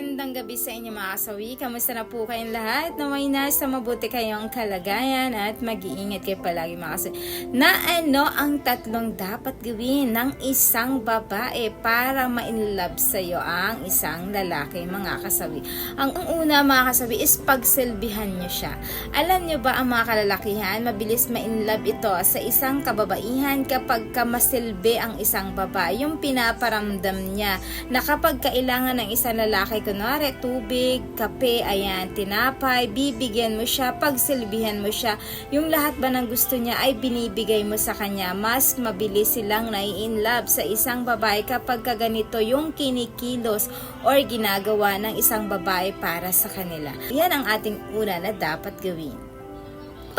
Magandang gabi sa inyo mga kasawi. Kamusta na po kayong lahat? Naway na sa mabuti kayong kalagayan at mag-iingat kayo palagi mga kasawi. Na ano ang tatlong dapat gawin ng isang babae para ma-inlove sa'yo ang isang lalaki mga kasawi. Ang una mga kasawi is pagsilbihan nyo siya. Alam nyo ba ang mga kalalakihan, mabilis ma-inlove ito sa isang kababaihan kapag kamasilbi ang isang babae. Yung pinaparamdam niya na kapag kailangan ng isang lalaki, kunwari tubig, kape, ayan, tinapay, bibigyan mo siya, pagsilbihan mo siya, yung lahat ba ng gusto niya ay binibigay mo sa kanya, mas mabilis silang nai-in love sa isang babae kapag kaganito yung kinikilos or ginagawa ng isang babae para sa kanila. Yan ang ating una na dapat gawin.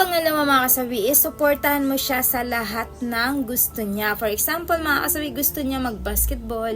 Pangalawa mga kasawi is supportahan mo siya sa lahat ng gusto niya. For example, mga kasawi gusto niya mag-basketball,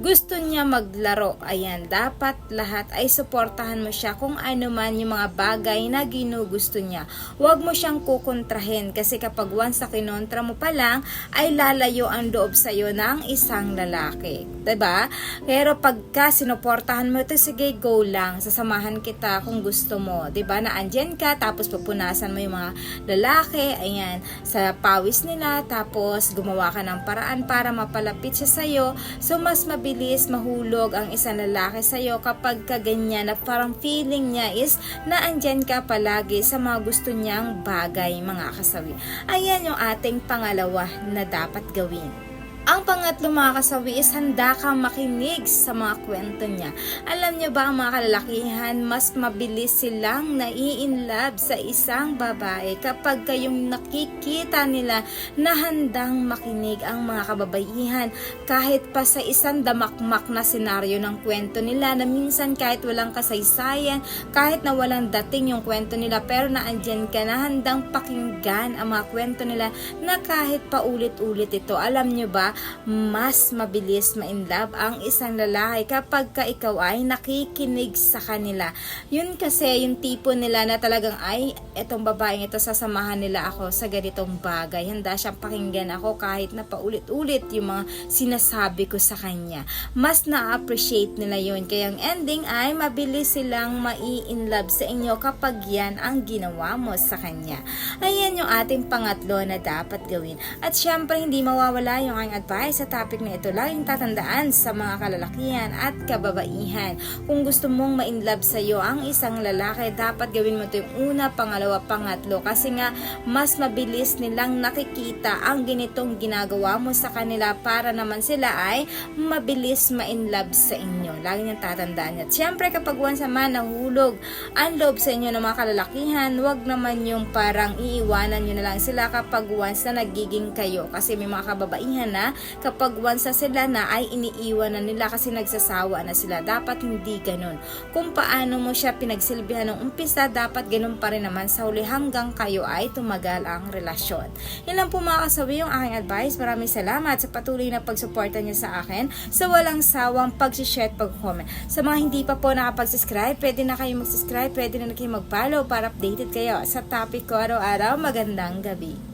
gusto niya maglaro. Ayan, dapat lahat ay supportahan mo siya kung ano man yung mga bagay na ginugusto niya. Huwag mo siyang kukontrahin kasi kapag once na kinontra mo pa lang, ay lalayo ang loob sa'yo ng isang lalaki. ba? Pero pagka sinuportahan mo ito, sige, go lang. Sasamahan kita kung gusto mo. ba Na andyan ka, tapos pupunasan mo yung mga lalaki, ayan, sa pawis nila, tapos gumawa ka ng paraan para mapalapit siya sa'yo. So, mas mabilis mahulog ang isang lalaki sa'yo kapag kaganyan na parang feeling niya is na andyan ka palagi sa mga gusto niyang bagay, mga kasawi. Ayan yung ating pangalawa na dapat gawin. Ang pangatlo mga kasawi is handa kang makinig sa mga kwento niya. Alam niyo ba ang mga kalalakihan, mas mabilis silang nai-inlove sa isang babae kapag kayong nakikita nila na handang makinig ang mga kababaihan kahit pa sa isang damakmak na senaryo ng kwento nila na minsan kahit walang kasaysayan, kahit na walang dating yung kwento nila pero naandyan ka na handang pakinggan ang mga kwento nila na kahit pa ulit-ulit ito. Alam niyo ba, mas mabilis ma-inlove ang isang lalaki kapag ka ikaw ay nakikinig sa kanila. Yun kasi yung tipo nila na talagang ay etong babaeng ito sasamahan nila ako sa ganitong bagay. Handa siyang pakinggan ako kahit na paulit-ulit yung mga sinasabi ko sa kanya. Mas na-appreciate nila yun. Kaya ang ending ay mabilis silang mai-inlove sa inyo kapag yan ang ginawa mo sa kanya. Ayan yung ating pangatlo na dapat gawin. At syempre hindi mawawala yung aking advice sa topic na ito. Laging tatandaan sa mga kalalakihan at kababaihan. Kung gusto mong ma-inlove sa iyo ang isang lalaki, dapat gawin mo ito yung una, pangalawa, pangatlo. Kasi nga, mas mabilis nilang nakikita ang ganitong ginagawa mo sa kanila para naman sila ay mabilis ma-inlove sa inyo. Lagi niyang tatandaan. At syempre, kapag once naman nahulog ang loob sa inyo ng mga kalalakihan, wag naman yung parang iiwanan nyo na lang sila kapag once na nagiging kayo. Kasi may mga kababaihan na kapag once na sila na ay iniiwan na nila kasi nagsasawa na sila. Dapat hindi ganun. Kung paano mo siya pinagsilbihan ng umpisa, dapat ganun pa rin naman sa huli hanggang kayo ay tumagal ang relasyon. Yan lang po mga kasawi yung aking advice. Maraming salamat sa patuloy na pagsuporta niyo sa akin sa walang sawang pag-share at pag-comment. Sa mga hindi pa po nakapag-subscribe, pwede na kayo mag-subscribe, pwede na kayo mag-follow para updated kayo sa topic ko araw-araw. Magandang gabi.